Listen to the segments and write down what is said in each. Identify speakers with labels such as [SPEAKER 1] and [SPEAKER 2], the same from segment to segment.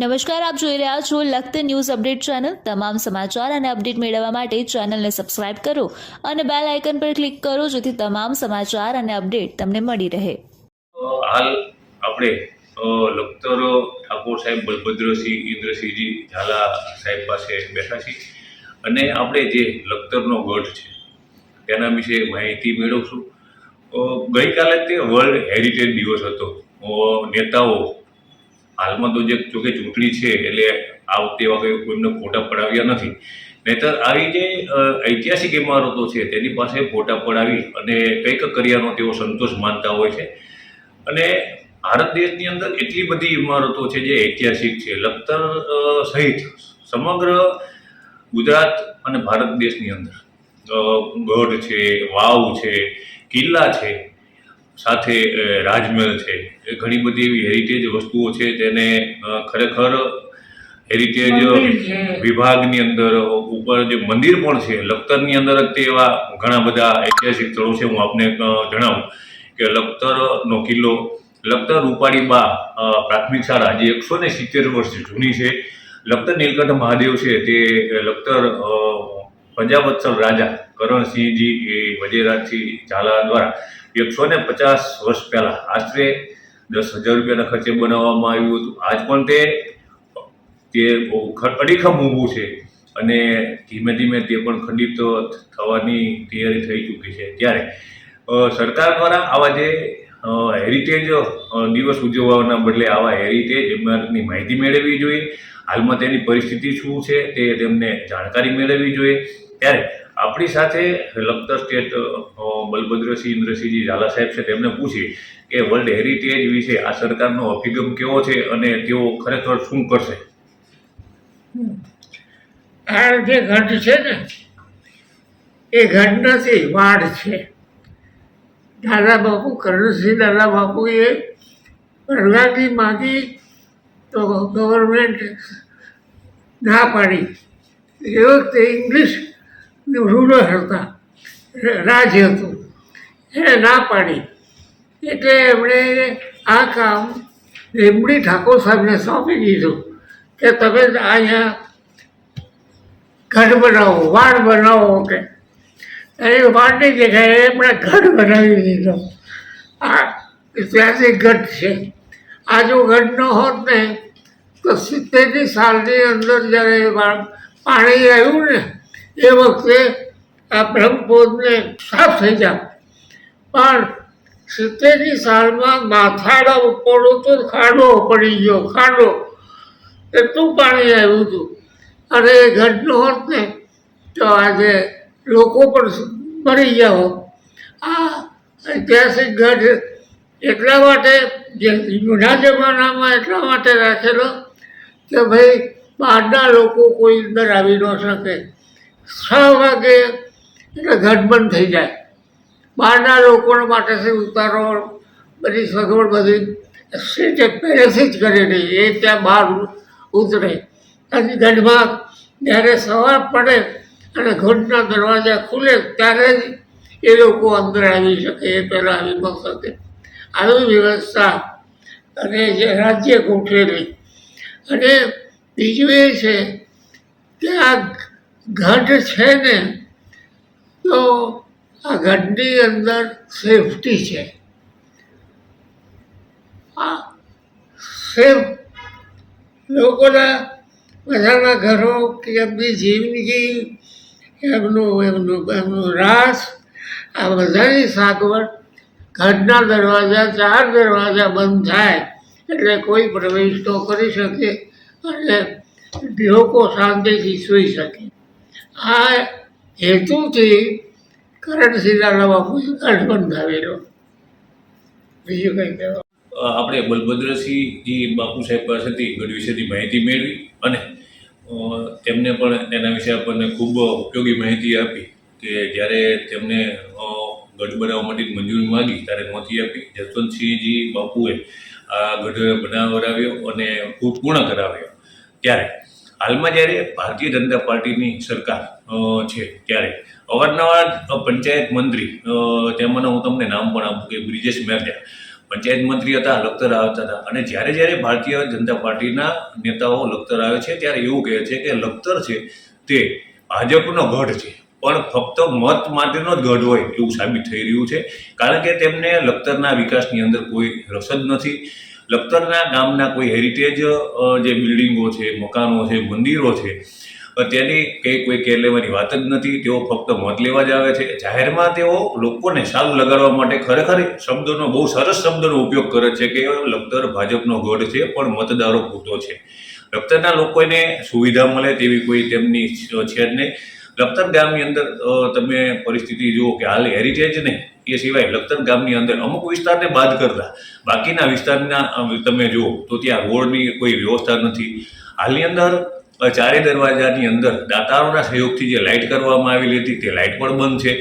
[SPEAKER 1] નમસ્કાર, આપ જોઈ રહ્યા છો લખત ન્યૂઝ અપડેટ ચેનલ. તમામ સમાચાર અને અપડેટ મેળવવા માટે ચેનલને સબસ્ક્રાઇબ કરો અને બેલ આઇકન પર ક્લિક કરો જેથી તમામ સમાચાર અને અપડેટ તમને મળી રહે.
[SPEAKER 2] હાલ આપણે લખતર ઠાકોર સાહેબ, બલભદ્રસિંહ ઇન્દ્રસિંહજી ઝાલા સાહેબ પાસે બેઠા છીએ. અને આપણે જે લખતરનો ગઢ છે, તેના વિશે માહિતી મેળવશું. ગઈકાલે તે વર્લ્ડ હેરિટેજ દિવસ હતો. નેતાઓ હાલમાં તો જે જોકે ચૂંટણી છે, એટલે આ વખતે કોઈને ફોટા પડાવ્યા નથી. નહીતર આવી જે ઐતિહાસિક ઇમારતો છે, તેની પાસે ફોટા પડાવી અને કંઈક કર્યાનો તેઓ સંતોષ માનતા હોય છે. અને ભારત દેશની અંદર એટલી બધી ઇમારતો છે જે ઐતિહાસિક છે. લખતર સહિત સમગ્ર ગુજરાત અને ભારત દેશની અંદર ગઢ છે, વાવ છે, કિલ્લા છે સાથે રાજમહેલ છે. એ ઘણી બધી એવી હેરિટેજ વસ્તુઓ છે તેને ખરેખર હેરિટેજ વિભાગની અંદર ઉપર જે મંદિર પણ છે, લખતરની અંદર તે એવા ઘણા બધા ઐતિહાસિક સ્થળો છે. હું આપને જણાવું કે લખતરનો કિલ્લો, લખતર રૂપાળી બા પ્રાથમિક શાળા, જે એકસો ને સિત્તેર વર્ષ જૂની છે. લખતર નીલકંઠ મહાદેવ છે તે લખતર પ્રજાવત્સલ રાજા કરણસિંહજી એ વજયરાજસિંહ ઝાલા દ્વારા એકસો ને પચાસ વર્ષ પહેલાં આશરે દસ હજાર રૂપિયાના ખર્ચે બનાવવામાં આવ્યું હતું. આજ પણ તે તે અડીખમ ઊભું છે અને ધીમે ધીમે તે પણ ખંડિત થવાની તૈયારી થઈ ચૂકી છે. ત્યારે સરકાર દ્વારા આવા જે હેરિટેજ દિવસ ઉજવવાના બદલે આવા હેરિટેજ ઇમારતની માહિતી મેળવવી જોઈએ. હાલમાં તેની પરિસ્થિતિ શું છે તે તેમને જાણકારી મેળવવી જોઈએ. ત્યારે આપણી સાથે લખતર સ્ટેટ બલભદ્રસિંહ ઇન્દ્રસિંહજી ઝાલા સાહેબ છે તેમને પૂછી કે વર્લ્ડ હેરિટેજ વિશે આ સરકારનો અભિગમ કેવો છે અને તેઓ ખરેખર શું કરશે?
[SPEAKER 3] આ જે ઘટ છે ને, એ ઘટ નથી વાડ છે. દાદા બાપુ, કરણસિંહ દાદા બાપુએ પરવાનગી માંગી તો ગવર્મેન્ટ ના પાડી. એ વખતે ઇંગ્લિશ રૂલર હતા રાજ હતું. એને ના પાડી. એટલે એમણે આ કામ લીમડી ઠાકોર સાહેબને સોંપી દીધું કે તમે અહીંયા ઘર બનાવો, વાડ બનાવો કે. એ વાડની જગ્યાએ એમણે ઘર બનાવી દીધો. આ ઐતિહાસિક ગઢ છે. આ જો ગઢ ન હોત ને, તો સિત્તેરની સાલની અંદર જ્યારે પાણી આવ્યું ને એ વખતે આ બ્રહ્મપોધને સાફ થઈ જાય. પણ સિત્તેરની સાલમાં માથાડા ઉપર તો ખાડો પડી ગયો, ખાડો. એટલું પાણી આવ્યું હતું. અને એ ઘટનો હોત ને, તો આજે લોકો પણ મરી ગયા હોત. આ ઐતિહાસિક ગઢ એટલા માટે જે જૂના જમાનામાં એટલા માટે રાખેલો કે ભાઈ બહારના લોકો કોઈ અંદર આવી ન શકે. છ વાગે એટલે ઘટ બંધ થઈ જાય. બહારના લોકો માટે છે ઉતારો, બધી સગવડ બધી. સીટે પહેલેથી જ કરેલી, એ ત્યાં બહાર ઉતરે. અને ગઢમાં જ્યારે સવાર પડે અને ઘટના દરવાજા ખુલે, ત્યારે જ એ લોકો અંદર આવી શકે, એ પહેલાં આવી ન શકે. આવી વ્યવસ્થા અને જે રાજ્ય ગોઠવેલી. અને બીજું એ છે કે આ ગઢ છે ને, તો આ ગઢની અંદર સેફટી છે. આ સેફ લોકોના બધાના ઘરો કે એમની જિંદગી, એમનું એમનું એમનું રાસ, આ બધાની સાગવડ ઘરના દરવાજા, ચાર દરવાજા બંધ થાય એટલે કોઈ પ્રવેશ તો કરી શકે અને લોકો શાંતિથી સૂઈ શકે. આ હેતુથી કરણસિંહ દાદા બાપુએ ગઢ બંધાવેલો. બીજું કંઈ કહેવા.
[SPEAKER 2] આપણે બલભદ્રસિંહજી બાપુ સાહેબ પાસેથી ગઢ વિશેની માહિતી મેળવી અને તેમને પણ એના વિશે આપણને ખૂબ ઉપયોગી માહિતી આપી કે જ્યારે તેમને ગઢ બનાવવા માટેની મંજૂરી માગી ત્યારે નહોતી આપી. જસવંતસિંહજી બાપુએ આ ગઢ બનાવરાવ્યો અને પૂ- પૂર્ણ કરાવ્યો. ત્યારે હાલમાં જ્યારે ભારતીય જનતા પાર્ટીની સરકાર છે ત્યારે, અવારનવાર પંચાયત મંત્રી તેમાંના હું તમને નામ પણ આપું કે બ્રિજેશ મેરજા, પંચાયત મંત્રી હતા, લખતર આવતા હતા. અને જ્યારે જ્યારે ભારતીય જનતા પાર્ટીના નેતાઓ લખતર આવે છે, ત્યારે એવું કહે છે કે લખતર છે તે ભાજપનો ગઢ છે. પણ ફક્ત મત માટેનો જ ગઢ હોય એવું સાબિત થઈ રહ્યું છે. કારણ કે તેમને લખતરના વિકાસની અંદર કોઈ રસ જ નથી. લખતરના ગામના કોઈ હેરિટેજ જે બિલ્ડિંગો છે, મકાનો છે, મંદિરો છે તેની કંઈ કોઈ કેર લેવાની વાત જ નથી. તેઓ ફક્ત મત લેવા જ આવે છે. જાહેરમાં તેઓ લોકોને સારું લગાડવા માટે ખરેખર શબ્દોનો બહુ સરસ શબ્દનો ઉપયોગ કરે છે કે લખતર ભાજપનો ગઢ છે, પણ મતદારો પૂરતો છે. લખતરના લોકોને સુવિધા મળે તેવી કોઈ તેમની છે જ નહીં. લખતર ગામની અંદર તમે પરિસ્થિતિ જુઓ કે હાલ હેરિટેજ નહીં. એ સિવાય લખતર ગામની અંદર અમુક વિસ્તારને બાદ કરતા. બાકીના વિસ્તારના તમે જુઓ, તો ત્યાં રોડની કોઈ વ્યવસ્થા નથી. હાલની અંદર ચારે દરવાજાની અંદર દાતારોના સહયોગથી જે લાઇટ કરવામાં આવેલી હતી, તે લાઇટ પણ બંધ છે.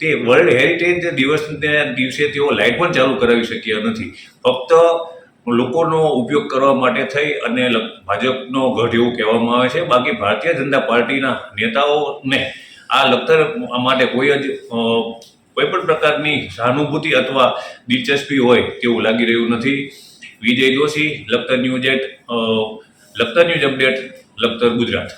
[SPEAKER 2] તે વર્લ્ડ હેરિટેજ દિવસના દિવસે તેઓ લાઇટ પણ ચાલુ કરાવી શક્યા નથી. ફક્ત લોકોનો ઉપયોગ કરવા માટે થઈ અને ભાજપનો ગઢ એવું કહેવામાં આવે છે. બાકી ભારતીય જનતા પાર્ટીના નેતાઓને આ લખતર માટે કોઈ જ કોઈ પણ પ્રકારની સહાનુભૂતિ અથવા દિલચસ્પી હોય તેવું લાગી રહ્યું નથી. Vijay Joshi, Lakhtar news at Lakhtar news update, Lakhtar Gujarat.